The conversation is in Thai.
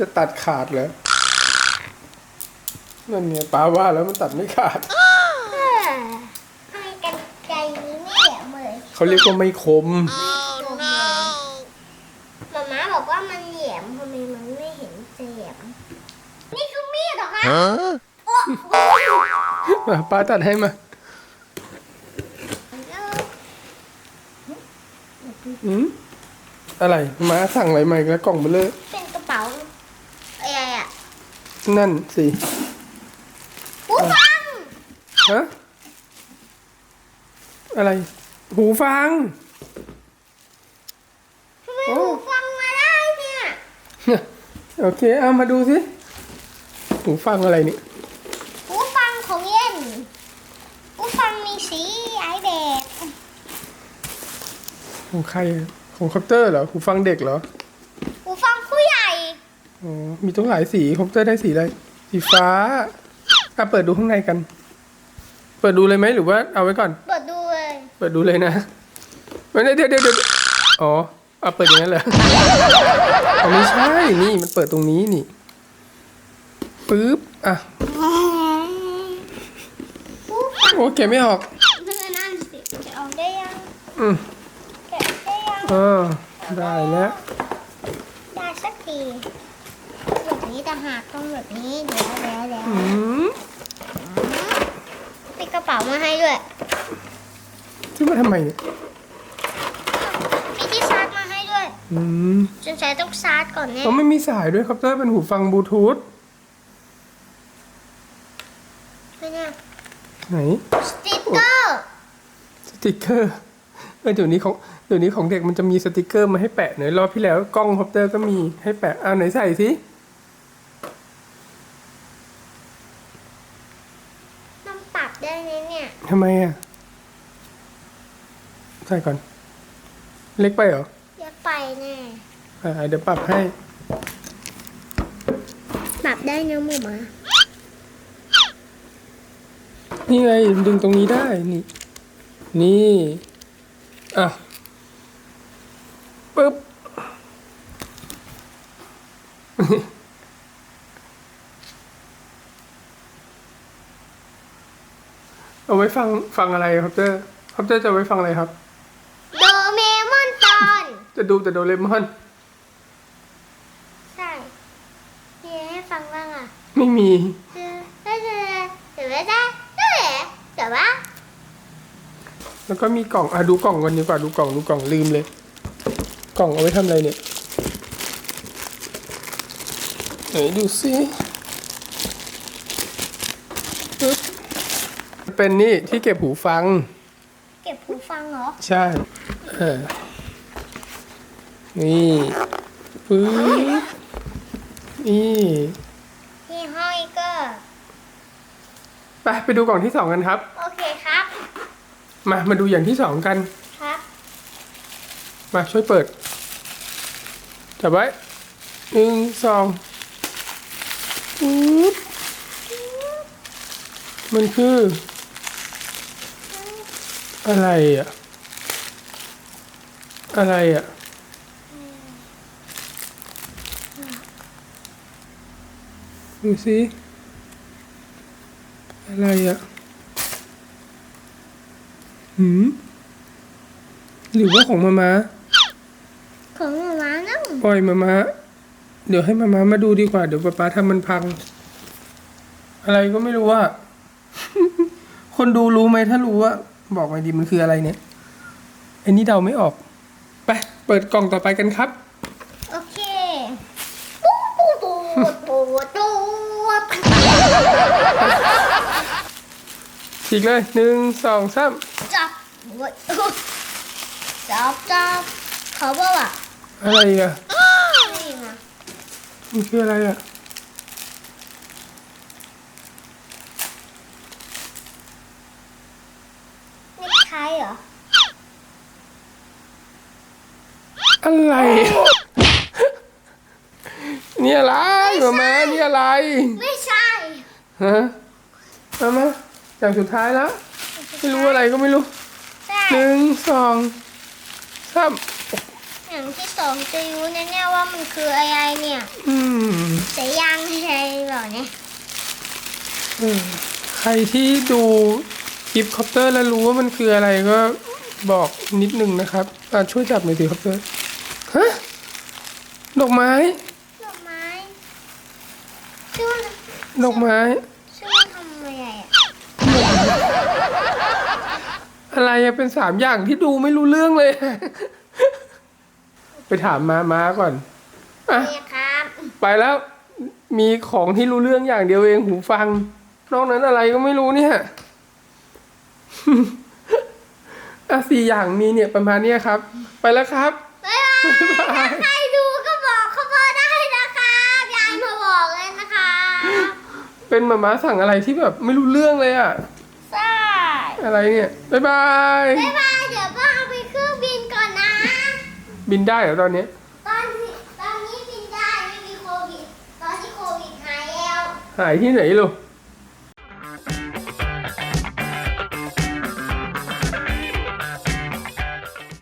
จะตัดขาดเหรอ นั่นไงป้าว่าแล้วมันตัดไม่ขาดเออทำไมกันไกลนี้ไม่แหลมเลยเขาเรียกว่าไม่คมมาม่าบอกว่ามันแหลมทำไมมันไม่เห็นจะแหลมนี่คือมีดเหรอคะโอ้โหมาป้าตัดให้มา อืมอะไร มาสั่งอะไรมาอีกแล้วกล่องเบลเลอร์ เป็นกระเป๋าอะไรอะ นั่นสิหูฟัง ฮะ อะไร หูฟัง ทำไมหูฟังมาได้เนี่ย โอเค เอามาดูสิ หูฟังอะไรนี่ หูฟังของเย็น หูฟังมีสีไอแดงของใครอะของคอปเตอร์เหรอ หูฟังเด็กเหรอหูฟังผู้ใหญ่ อ๋อมีต้องหลายสีคอปเตอร์ได้สีอะไร สีฟ้าอะเปิดดูข้างในกัน เปิดดูเลยไหมหรือว่าเอาไว้ก่อน เปิดดูเลยเปิดดูเลยนะไม่ได้เดี๋ยวเดี๋ยวเดี๋ยวอ๋อเอาเปิดอย่างนั้นเหรออ๋อไม่ใช่ นี่มันเปิดตรงนี้นี่ปึ๊บอะหูฟังโอเคไม่ออกเพื่อนนั่นสิจะออกได้ยังอืมแกะได้ยังอ่าได้แล้วได้สักที แบบนี้ต่างหากต้องแบบนี้เดี๋ยวเดี๋ยวเดี๋ยวอืมมีกระเป๋ามาให้ด้วยซื้อมาทำไมเนี่ยมีที่ชาร์จมาให้ด้วยอืมสงสัยต้องชาร์จก่อนเนี่ยเขาไม่มีสายด้วยครับเตอร์เป็นหูฟังบลูทูธไม่เนี่ยไหน สติ๊กเกอร์สติกเกอร์เออเดี๋ยวนี้ของเดี๋ยวนี้ของเด็กมันจะมีสติกเกอร์มาให้แปะเนอะรอบที่แล้วกล้องคอปเตอร์ก็มีให้แปะเอาไหนใส่สิ ต้องปรับ ได้ไหมเนี่ย ทำไมอะ ใส่ก่อน เล็กไปเหรอเยอะไปแน่อ่าเดี๋ยวปรับให้ ปรับได้เนื้อหมูมานี่ไงดึงตรงนี้ได้ นี่ นี่ อะปึ๊บ เอาไว้ฟังฟังอะไรครับเจ้ครับเจ้จะเอาไว้ฟังอะไรครับ โดเมมอนตอน จะดูแต่โดเรมอน ใช่มีอะไรให้ฟังบ้างอะไม่มีเออเออเออเดี๋ยวไม่ได้เออเดี๋ยวว่าแล้วก็มีกล่องอะดูกล่องก่อนดีกว่าดูกล่องดูกล่องลืมเลย กล่องเอาไว้ทำอะไรเนี่ยไหนดูสิปึ๊บ เป็นนี่ที่เก็บหูฟัง เก็บหูฟังเหรอ ใช่ เออ นี่ปึ๊บนี่ที่ห้อยก็ ไปไปดูกล่องที่สองกันครับ โอเคครับ มามาดูอย่างที่สองกัน ครับ มาช่วยเปิด จับไว้หนึ่งสองปึ๊บมันคือ อะไรอะ อะไรอะ ดูสิ อะไรอะ หืม หรือว่าของมามาของหมาม้านั่งปล่อยมามาเดี๋ยวให้มามามาดูดีกว่า เดี๋ยวป๊าป๊าทำมันพัง อะไรก็ไม่รู้ว่า คนดูรู้ไหมถ้ารู้ว่า บอกมาดีมันคืออะไรเนี่ยไอ้นี่เดาไม่ออก ไป เปิดกล่องต่อไปกันครับ โอเคปูปูปูปูปูอีกเลยหนึ่งสองสามจับจับจับเขาบอกว่าอะไรอีกอะนี่มามันคืออะไรอะ นี่ใครเหรอ อะไร นี่อะไรมามานี่อะไรไม่ใช่ฮะมามาอย่างสุดท้ายแล้ว ไม่รู้อะไรก็ไม่รู้ใช่หนึ่งสองสามอย่างที่สองจะรู้แน่ๆว่ามันคืออะไรเนี่ยอืมแต่ยังไม่ใช่หรอเนี่ยเออใครที่ดูคลิปคอปเตอร์แล้วรู้ว่ามันคืออะไรก็บอกนิดนึงนะครับอะช่วยจับหน่อยสิคอปเตอร์ฮะด อกไม้ ดอกไม้ชื่อมันดอกไม้ ชื่อมันทำอะไรอะอะไรอะเป็นสามอย่างที่ดูไม่รู้เรื่องเลย ไปถามมาม้าก่อนอะเนี่ยครับไปแล้ว มีของที่รู้เรื่องอย่างเดียวเองหูฟัง นอกนั้นอะไรก็ไม่รู้เนี่ย อะสี่อย่างมีเนี่ยประมาณเนี้ยครับ ไปแล้วครับ บ๊ายบายถ้าใครดูก็บอกเขามาได้นะครับยายมาบอกเลยนะคะ เป็นมาม้าสั่งอะไรที่แบบไม่รู้เรื่องเลยอะใช่อะไรเนี่ย บ๊ายบาย บ๊ายบาย เดี๋ยวก็เอาไปเครื่องบินก่อนนะ บินได้เหรอตอนนี้ตอนนี้ตอนนี้บินได้ไม่มีโควิด ตอนที่โควิดหายแล้ว หายที่ไหนลูก